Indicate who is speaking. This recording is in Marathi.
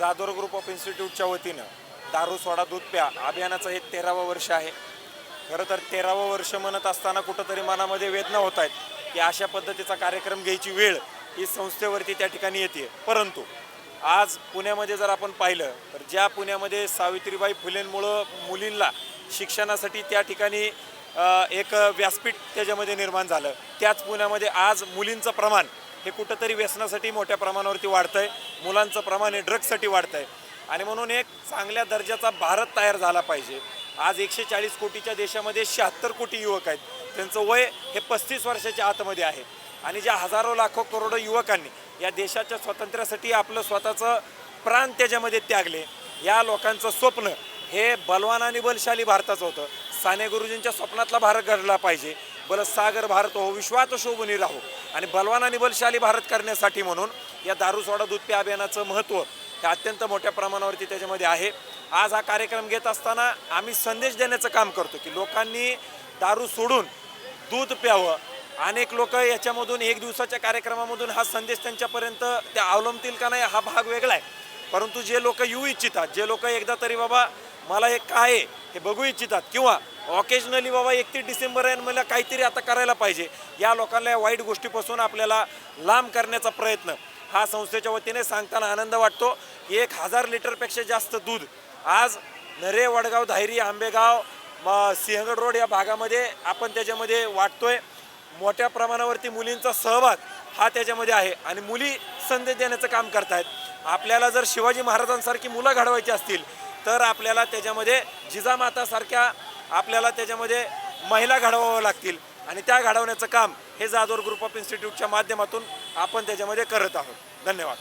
Speaker 1: जाधवर ग्रुप ऑफ इन्स्टिट्यूटच्या वतीनं दारू सोडा दूध प्या अभियानाचं हे तेरावं वर्ष आहे. खरं तर तेरावं वर्ष म्हणत असताना कुठंतरी मनामध्ये वेदना होत आहेत की अशा पद्धतीचा कार्यक्रम घ्यायची वेळ ही संस्थेवरती त्या ठिकाणी येते. परंतु आज पुण्यामध्ये जर आपण पाहिलं तर ज्या पुण्यामध्ये सावित्रीबाई फुलेंमुळं मुलींना शिक्षणासाठी त्या ठिकाणी एक व्यासपीठ त्याच्यामध्ये निर्माण झालं. त्याच पुण्यामध्ये आज मुलींचं प्रमाण हे कुठंतरी व्यसनासाठी मोठ्या प्रमाणावरती वाढतं आहे मुलांचं प्रमाण हे ड्रग्जसाठी आहे आणि म्हणून एक चांगल्या दर्जाचा भारत तयार झाला पाहिजे. आज एकशे चाळीस कोटीच्या देशामध्ये शहात्तर कोटी युवक आहेत. त्यांचं वय हे पस्तीस वर्षाच्या आतमध्ये आहे. आणि ज्या हजारो लाखो करोडो युवकांनी या देशाच्या स्वातंत्र्यासाठी आपलं स्वतःचं प्राण त्याच्यामध्ये त्यागले. या लोकांचं स्वप्न हे बलवान आणि बलशाली भारताचं होतं. साने गुरुजींच्या स्वप्नातला भारत घडला पाहिजे. बलसागर भारत हो विश्वात शोभनी राहो. आणि बलवान आणि बलशाली भारत करण्यासाठी म्हणून या दारू सोडा दूध प्या अभियानाचं महत्त्व हे अत्यंत मोठ्या प्रमाणावरती त्याच्यामध्ये आहे. आज हा कार्यक्रम घेत असताना आम्ही संदेश देण्याचं काम करतो की लोकांनी दारू सोडून दूध प्यावं. अनेक लोक याच्यामधून एक दिवसाच्या कार्यक्रमामधून हा संदेश त्यांच्यापर्यंत त्या अवलंबतील का नाही हा भाग वेगळा आहे. परंतु जे लोक येऊ इच्छितात जे लोक एकदा तरी बाबा मला हे काय आहे हे बघू इच्छितात किंवा ऑकेजनली बाबा एकतीस डिसेंबर आहे मला काहीतरी आता करायला पाहिजे. या लोकांना या वाईट गोष्टीपासून आपल्याला लांब करण्याचा प्रयत्न. हा संस्थेच्या वतीने सांगताना आनंद वाटतो. एक हजार लिटरपेक्षा जास्त दूध आज नरे वडगाव धायरी आंबेगाव सिंहगड रोड या भागामध्ये आपण त्याच्यामध्ये वाटतोय. मोठ्या प्रमाणावरती मुलींचा सहभाग हा त्याच्यामध्ये आहे आणि मुली संदेश देण्याचं काम करतायत. आपल्याला जर शिवाजी महाराजांसारखी मुलं घडवायची असतील तर आपल्याला त्याच्यामध्ये जिजामातासारख्या आपल्याला त्याच्यामध्ये महिला घडवाव्या लागतील. आणि त्या घडवण्याचं काम हे जाधवर ग्रुप ऑफ इन्स्टिट्यूटच्या माध्यमातून आपण त्याच्यामध्ये करत आहोत. धन्यवाद.